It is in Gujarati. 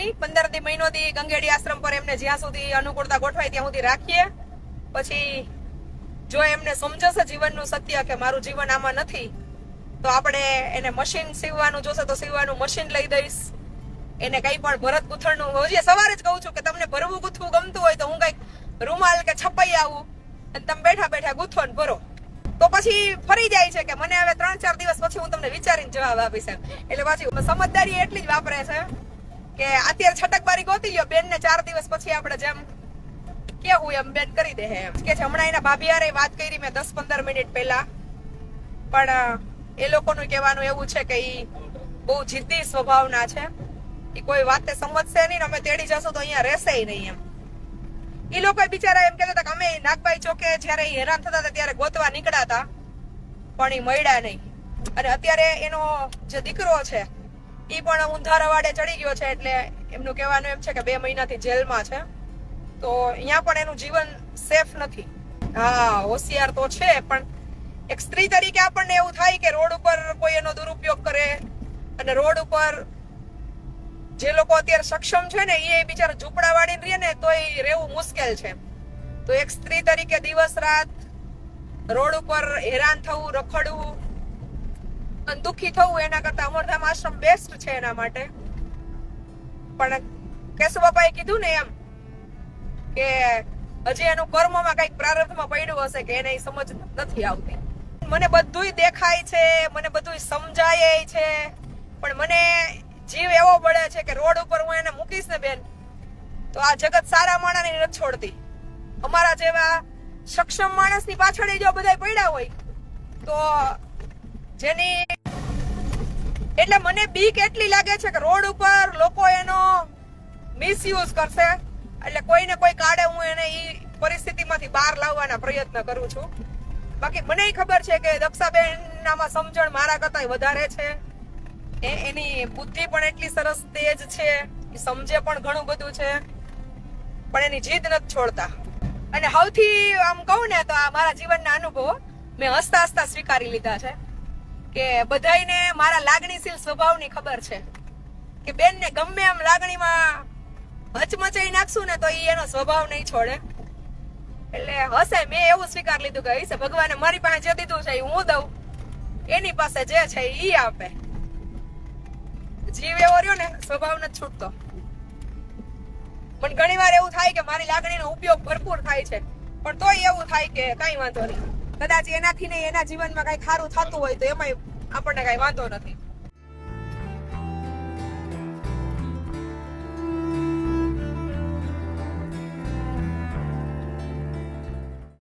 નહીં પંદરથી મહિનો દી ગંગેડી આશ્રમ પર એમને જ્યાં સુધી અનુકૂળતા ગોઠવાય ત્યાં સુધી રાખીએ. પછી જો એમને સમજશે જીવનનું સત્ય કે મારું જીવન આમાં નથી, તો આપણે એને મશીન સીવવાનું જોશે તો સીવવાનું મશીન લઈ દઈશ. એને કઈ પણ ભરત ગૂંથણનું હજી સવારે જ કહું છું કે તમને ભરવું ગૂંથવું ગમતું હોય તો હું કંઈક રૂમાલ કે છપાઈ આવું અને તમે બેઠા બેઠા ગૂંથો ને ભરો. તો પછી ફરી જાય છે કે મને હવે ત્રણ ચાર દિવસ પછી હું તમને વિચારીને જવાબ આપીશ એમ. એટલે પાછી સમજદારી એટલી જ વાપરે છે. કે અત્યારે છટકબારી ગોતી લ્યો બેન ને ચાર દિવસ પછી આપણે જેમ કેવું એમ બેન કરી દે એમ. કે હમણાં એના ભાભી વાત કરી મેં દસ પંદર મિનિટ પહેલા. પણ એ લોકોનું કહેવાનું એવું છે કે એ બહુ જિદ્દી સ્વભાવના છે. એ કોઈ વાતે સમજશે નહીં અમે તેડી જશું તો અહીંયા રહેશે નહીં એમ. એ લોકો બિચારા એમ કહેતા હતા કે અમે નાગભાઈ ચોકે જ્યારે એ હેરાન થતા હતા ત્યારે ગોતવા નીકળ્યા હતા. પણ એ મળ્યા નહીં. અને અત્યારે એનો જે દીકરો છે ઈ પણ ઊંધારા વાડે ચડી ગયો છે એટલે એમનું કહેવાનું એમ છે કે બે મહિનાથી જેલમાં છે. તો અહીંયા પણ એનું જીવન સેફ નથી. હા, હોશિયાર તો છે, પણ એક સ્ત્રી તરીકે આપણને એવું થાય કે રોડ ઉપર કોઈ એનો દુરુપયોગ કરે અને રોડ ઉપર જે લોકો અત્યારે સક્ષમ છે ને એ બિચારા ઝૂંપડા વાળીને રહે ને, તો એ રહેવું મુશ્કેલ છે. તો એક સ્ત્રી તરીકે દિવસ રાત રોડ ઉપર હેરાન થવું, રખડવું દુઃખી થવું એના કરતા અમરધામ આશ્રમ બેસ્ટ છે એના માટે. પણ કેશવ બાપાએ કીધું ને એમ કે હજી એનું કર્મમાં કંઈક પ્રારંભમાં પડ્યું હશે કે એને સમજ નથી આવતી. મને બધુંય દેખાય છે, મને બધુંય સમજાય છે, પણ મને જીવ એવો બળે છે કે રોડ ઉપર હું એને મૂકીશ ને બેન, તો આ જગત સારા માણસને નથી છોડતી. અમારા જેવા સક્ષમ માણસની પાછળ જો બધા પડ્યા હોય, તો જેની એટલે મને બીક એટલી લાગે છે કે રોડ ઉપર લોકો એનો મિસયુઝ કરશે. એટલે કોઈને કોઈ કાળે હું એને એ પરિસ્થિતિમાંથી બહાર લાવવાના પ્રયત્ન કરું છું. બાકી મને ખબર છે કે દક્ષાબેનનામાં સમજણ મારા કરતા વધારે છે. એ એની બુદ્ધિ પણ એટલી સરસ તેજ છે એ સમજે પણ ઘણું બધું છે. પણ એની જીદ નથી છોડતા. અને સૌથી આમ કહું ને તો આ મારા જીવનના અનુભવો મેં હસતા હસતા સ્વીકારી લીધા છે. કે બધાયને મારા લાગણીશીલ સ્વભાવની ખબર છે. કે બેનને ગમે એમ લાગણીમાં હચમચાઈ નાખશું ને તો એ એનો સ્વભાવ નહીં છોડે. એટલે હશે, મેં એવું સ્વીકાર લીધું કે હશે, ભગવાને મારી પાસે જે દીધું છે એ હું દઉં. એની પાસે જે છે એ આપે. જીવ એવો રહ્યો ને, સ્વભાવ નથી છૂટતો. પણ ઘણી વાર એવું થાય કે મારી લાગણીનો ઉપયોગ ભરપૂર થાય છે. પણ તોય એવું થાય કે કઈ વાંધો નહીં. કદાચ એનાથી ને એના જીવનમાં કઈ ખારું થતું હોય તો એમાંય આપણને કઈ વાંધો નથી.